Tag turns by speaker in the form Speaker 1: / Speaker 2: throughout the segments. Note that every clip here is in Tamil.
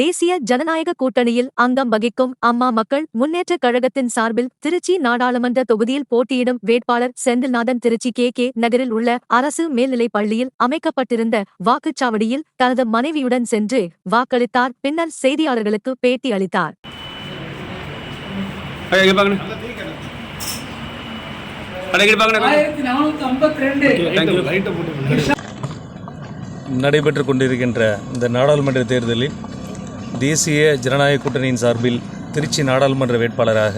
Speaker 1: தேசிய ஜனநாயக கூட்டணியில் அங்கம் வகிக்கும் அம்மா மக்கள் முன்னேற்றக் கழகத்தின் சார்பில் திருச்சி நாடாளுமன்ற தொகுதியில் போட்டியிடும் வேட்பாளர் செந்தில்நாதன் திருச்சி கே கே நகரில் உள்ள அரசு மேல்நிலைப் பள்ளியில் அமைக்கப்பட்டிருந்த வாக்குச்சாவடியில் தனது மனைவியுடன் சென்று வாக்களித்தார். பின்னர் செய்தியாளர்களுக்கு பேட்டி அளித்தார்.
Speaker 2: நடைபெற்று கொண்டிருக்கின்ற இந்த நாடாளுமன்ற தேர்தலில் தேசிய ஜனநாயக கூட்டணியின் சார்பில் திருச்சி நாடாளுமன்ற வேட்பாளராக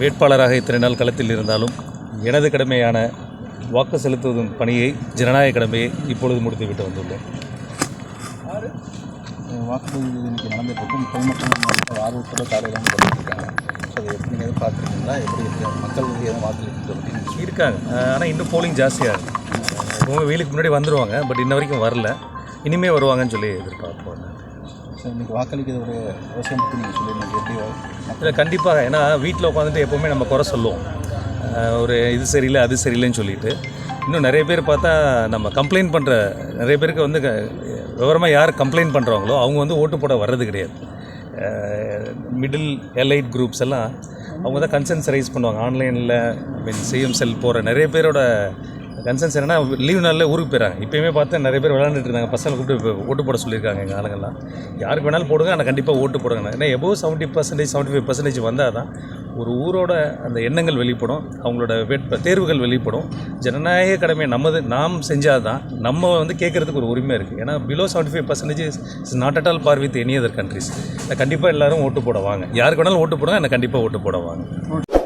Speaker 2: வேட்பாளராக இத்தனை நாள் களத்தில் இருந்தாலும் எனது கடமையான வாக்கு செலுத்துவதும் பணியை ஜனநாயக கடமையை இப்பொழுது முடித்துவிட்டு வந்துள்ளேன்.
Speaker 3: வாக்குப்பதிவு பொதுமக்கள் ஆர்வத்தோட காலையில் பண்ணிட்டுருக்காங்க ஸோ அதை எப்படி நீங்கள் பார்த்துருக்கீங்களா? எப்படி மக்கள் வந்து எதுவும் வாக்களிக்கிறது
Speaker 2: இருக்காங்க. ஆனால் இன்னும் போலிங் ஜாஸ்தியாக இருக்குது வெயிலுக்கு முன்னாடி வந்துடுவாங்க பட் இன்ன வரைக்கும் வரல. இனிமே வருவாங்கன்னு சொல்லி எதிர்பார்ப்போம்.
Speaker 3: ஸோ இன்னைக்கு வாக்களிக்கிறதோட அவசியம் பற்றி நீங்கள் சொல்லியிருந்தீங்க எப்படி மக்கள்
Speaker 2: இல்லை கண்டிப்பாக ஏன்னா வீட்டில் உட்காந்துட்டு எப்போவுமே நம்ம குறை சொல்லுவோம். ஒரு இது சரியில்லை அது சரியில்லைன்னு சொல்லிட்டு. இன்னும் நிறைய பேர் பார்த்தா நம்ம கம்ப்ளைண்ட் பண்ணுற நிறைய பேருக்கு வந்து விவரமாக யார் கம்ப்ளைண்ட் பண்ணுறாங்களோ அவங்க வந்து ஓட்டு போட வர்றது கிடையாது. மிடில் எலைட் குரூப்ஸ் எல்லாம் அவங்க தான் கன்சர்ன்ஸ் ரைஸ் பண்ணுவாங்க. ஆன்லைனில் மீன் சிஎம் செல் போகிற நிறைய பேரோட கன்சர்ன்ஸ் என்னன்னா லீவ் நாளில் ஊருக்கு போயிடறாங்க இப்போயுமே பார்த்து நிறைய பேர் விளாண்டுட்டு இருந்தாங்க. பசங்களை கூப்பிட்டு இப்போ ஓட்டு போட சொல்லியிருக்காங்க எங்கள் ஆளுங்கள்லாம் யாருக்கு வேணாலும் போடுங்க ஆனால் கண்டிப்பாக ஓட்டு போடுங்க. ஏன்னா above seventy percentage seventy five percentage வந்தால் தான் ஒரு ஊரோட அந்த எண்ணங்கள் வெளிப்படும் அவங்களோட வேட்ப தேர்வுகள் வெளிப்படும். ஜனநாயக கடமை நமது நாம் செஞ்சால் தான் நம்ம வந்து கேட்குறதுக்கு ஒரு உரிமை இருக்குது ஏன்னா below seventy five percentage is not at all par with any other countries கண்டிப்பாக எல்லாரும் ஓட்டு போட வாங்க. யாருக்கு வேணாலும் ஓட்டு போடுங்க ஆனால் கண்டிப்பாக ஓட்டு போட வாங்க.